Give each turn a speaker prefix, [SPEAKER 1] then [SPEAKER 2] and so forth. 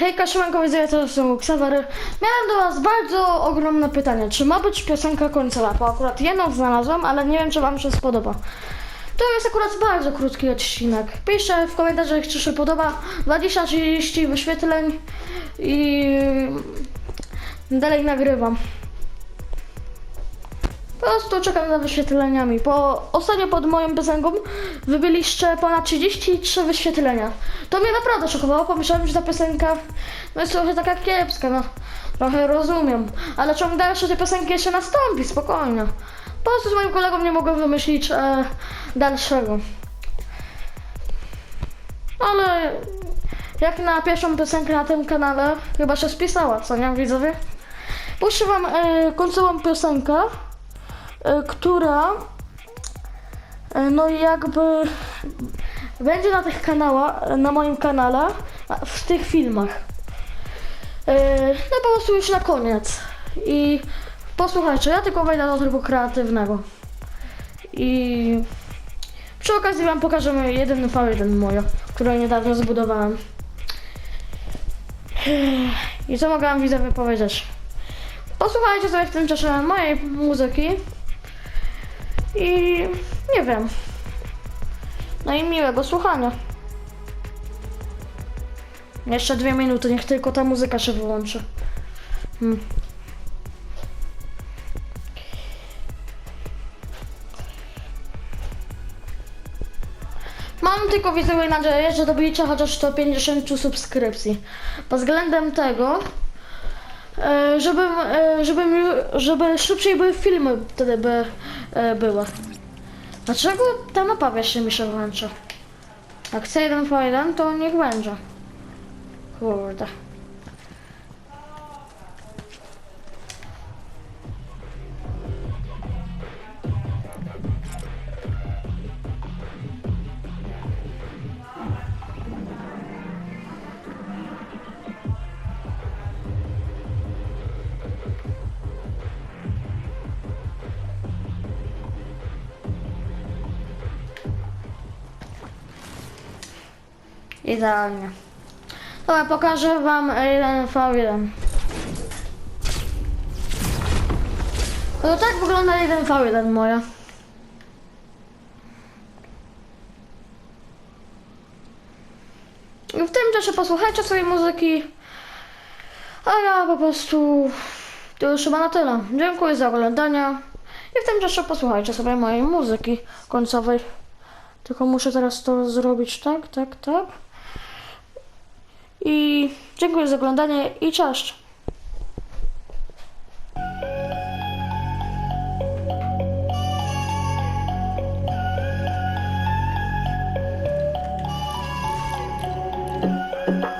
[SPEAKER 1] Hejka, siemanko, widzę, to są Ksawery. Miałem do was bardzo ogromne pytanie. Czy ma być piosenka końcowa? Bo akurat jedną znalazłam, ale nie wiem, czy wam się spodoba. To jest akurat bardzo krótki odcinek. Piszę w komentarzach, czy się podoba. 20-30 wyświetleń i dalej nagrywam. Po prostu czekam za wyświetleniami. Po ostatnio pod moją piosenką wybyliście ponad 33 wyświetlenia. To mnie naprawdę szokowało. Pomyślałem, że ta piosenka no jest trochę taka kiepska, no. Trochę rozumiem. Ale ciąg dalszy tej piosenki jeszcze nastąpi, spokojnie. Po prostu z moim kolegą nie mogłem wymyślić e, dalszego. Ale jak na pierwszą piosenkę na tym kanale chyba się spisała, co nie widzowie? Puszczę wam e, końcową piosenkę która e, no jakby będzie na tych kanałach, na moim kanale, w tych filmach. E, No po prostu już na koniec. I posłuchajcie, ja tylko wejdę do trybu kreatywnego. I przy okazji wam pokażemy jeden V1 moja, którą niedawno zbudowałem. I co mogę wam powiedzieć? Posłuchajcie sobie w tym czasie mojej muzyki. I nie wiem. No i miłego słuchania. Jeszcze dwie minuty, niech tylko ta muzyka się wyłączy. Hmm. Mam tylko widzowie nadzieję, że dobicie chociaż do 50 subskrypcji. Pod względem tego, e, żeby, e, żeby, mi- żeby szybciej były filmy wtedy by e, były. Dlaczego ta mapa jeszcze mi się włącza? Jak chcę jeden po jeden, to niech będzie. Kurde. Idealnie. Dobra, pokażę wam jeden V1. No tak wygląda jeden V1 moja. I w tym czasie posłuchajcie sobie muzyki. A ja po prostu... To już chyba na tyle. Dziękuję za oglądanie. I w tym czasie posłuchajcie sobie mojej muzyki końcowej. Tylko muszę teraz to zrobić tak, tak, tak. I dziękuję za oglądanie i cześć! thank